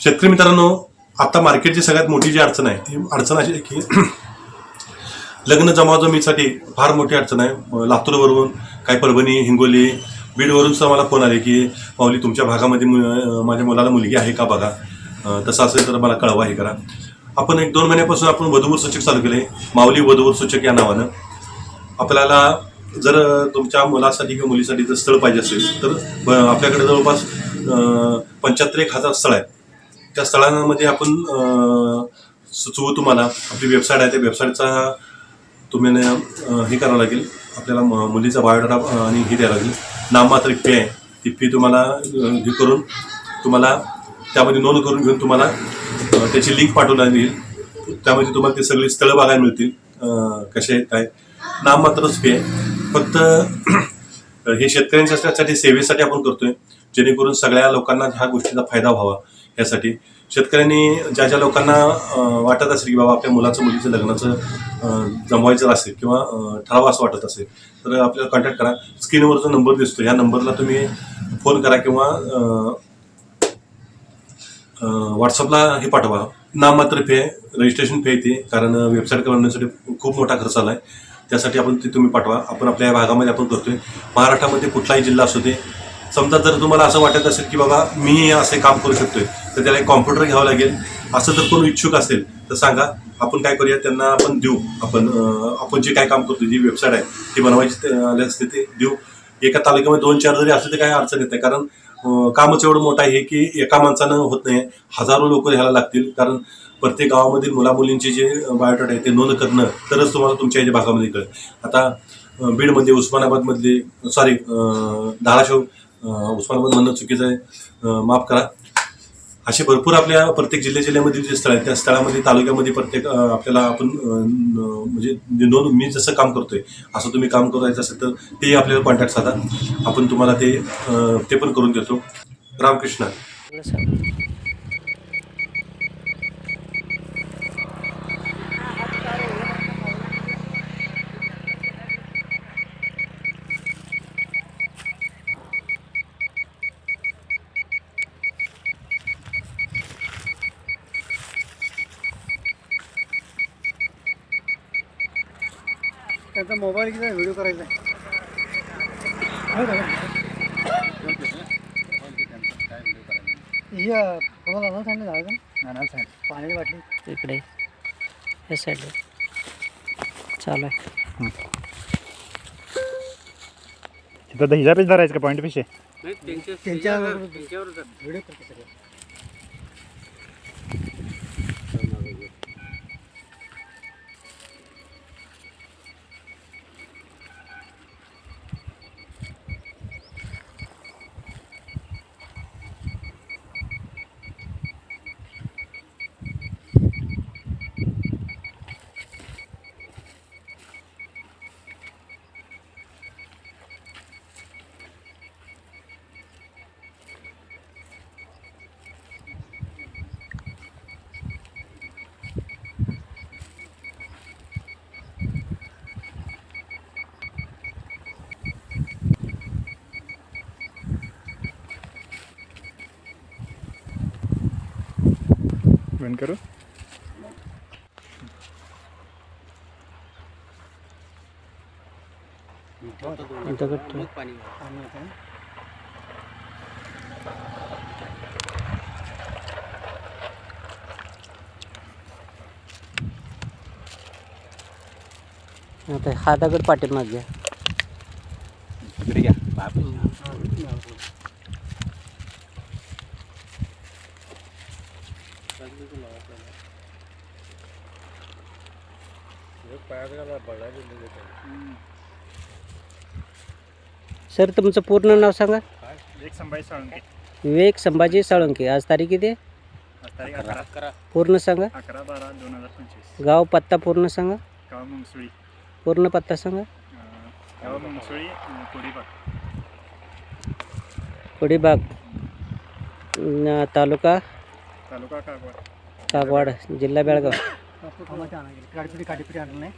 शेतकरी मित्रांनो आता मार्केटची सगळ्यात मोठी जी अडचण आहे ती अडचण अशी आहे की लग्न जमाजमीसाठी फार मोठी अडचण आहे. लातूरवरून काही परभणी हिंगोली बीडवरून सुद्धा मला फोन आले की माऊली तुमच्या भागामध्ये मु- माझ्या मुलाला मुलगी आहे का बघा? तसं असेल तर मला कळवा हे करा. आपण एक दोन महिन्यापासून आपण वधूवर सूचक चालू केले माऊली वधूवर सूचक या नावानं. आपल्याला जर तुमच्या मुलासाठी किंवा मुलीसाठी जर स्थळ पाहिजे असेल तर आपल्याकडे जवळपास पंच्याहत्तर एक हजार स्थळ आहे त्या स्थळांमध्ये आपण सुचवू तुम्हाला. आपली वेबसाईट आहे त्या वेबसाईटचा तुम्ही हे करावं लागेल. आपल्याला मुलीचा बायोडाटा आणि हे द्यावं लागेल. नाममात्र फी आहे. ती फी तुम्हाला हे करून तुम्हाला त्यामध्ये नोंद करून घेऊन तुम्हाला त्याची लिंक पाठवली येईल. त्यामध्ये तुम्हाला ते सगळी स्थळं बघायला मिळतील. कसे आहेत काय नाममात्रच फी आहे. फक्त हे शेतकऱ्यांच्यासाठी सेवेसाठी आपण करतोय. जेणेकरून सगळ्या लोकांना ह्या गोष्टीचा फायदा व्हावा. यासाठी. शेतकऱ्यांनी ज्या ज्या लोकांना वाटत असेल की बाबा आपल्या मुलाचं मुलीचं लग्नाचं जमवायचं असेल किंवा अं, ठरावं असं वाटत असेल तर आपल्याला कॉन्टॅक्ट करा. स्क्रीनवर जो नंबर दिसतो या नंबरला तुम्ही फोन करा किंवा व्हॉट्सअपला हे पाठवा. नाममात्र फी रजिस्ट्रेशन फे येते कारण वेबसाईट करण्यासाठी खूप मोठा खर्च आला आहे त्यासाठी आपण ते तुम्ही पाठवा. आपण आपल्या या भागामध्ये आपण करतोय. महाराष्ट्रामध्ये कुठलाही जिल्हा असू दे समजा जर तुम्हाला असं वाटत असेल की बाबा मी असे काम करू शकतोय तर त्याला एक कॉम्प्युटर घ्यावं लागेल. असं जर कोण इच्छुक असेल तर सांगा आपण काय करूया त्यांना आपण देऊ. आपण आपण जे काय काम करतो जी वेबसाईट आहे ती बनवायची आले असते ते देऊ. एका तालुक्यामध्ये दोन चार जरी असले तर काही अडचण येत नाही. कारण कामच एवढं मोठं आहे की एका माणसानं होत नाही. हजारो लोक ह्याला लागतील. कारण प्रत्येक गावामधील मुलामुलींचे जे बायोडाटा आहे ते नोंद करणं तरच तुम्हाला तुमच्या याच्या भागामध्ये कळेल. आता बीडमध्ये उस्मानाबादमधले सॉरी धाराशिव उस्मानाबाद म्हणणं चुकीचं आहे. माफ करा. असे भरपूर आपल्या प्रत्येक जिल्ह्या जिल्ह्यामधील जे स्थळ आहेत त्या स्थळामध्ये तालुक्यामध्ये प्रत्येक आपल्याला आपण म्हणजे नोंद मी जसं काम करतोय असं तुम्ही काम करायचं असेल तर तेही आपल्याला कॉन्टॅक्ट साधा. आपण तुम्हाला ते ते पण करून देतो. रामकृष्ण. त्यांचा मोबाईल किती व्हिडिओ करायचा आहे. कोणाला आणून सांगितलं झालं का? पाण्याची बाटली. इकडे. या साईडला चालू आहे. तिथं दहीजा पेज धरायचं का? पॉईंट पिशे त्यांच्या व्हिडिओ करते सगळे बंद करू दगड ठेव. पाणी होतं ना. आता हा दगड पाठीमाग घ्या सर तुमचं पूर्ण नाव सांगा. एक संभाजी साळुंके. विवेक संभाजी साळुंके. आज तारीख किती आहे? आज तारीख अकरा. पूर्ण सांगा. अकरा बारा दोन हजार पंचवीस. गाव पत्ता पूर्ण सांगा. गाव मंगसुळी. पूर्ण पत्ता सांगा. गाव मंगसुळी कोडीबाग. कोडीबाग. न- तालुका? तालुका कागवाड. कागवाड जिल्हा बेळगाव. काडपिटी काडपिटी आणलं? नाही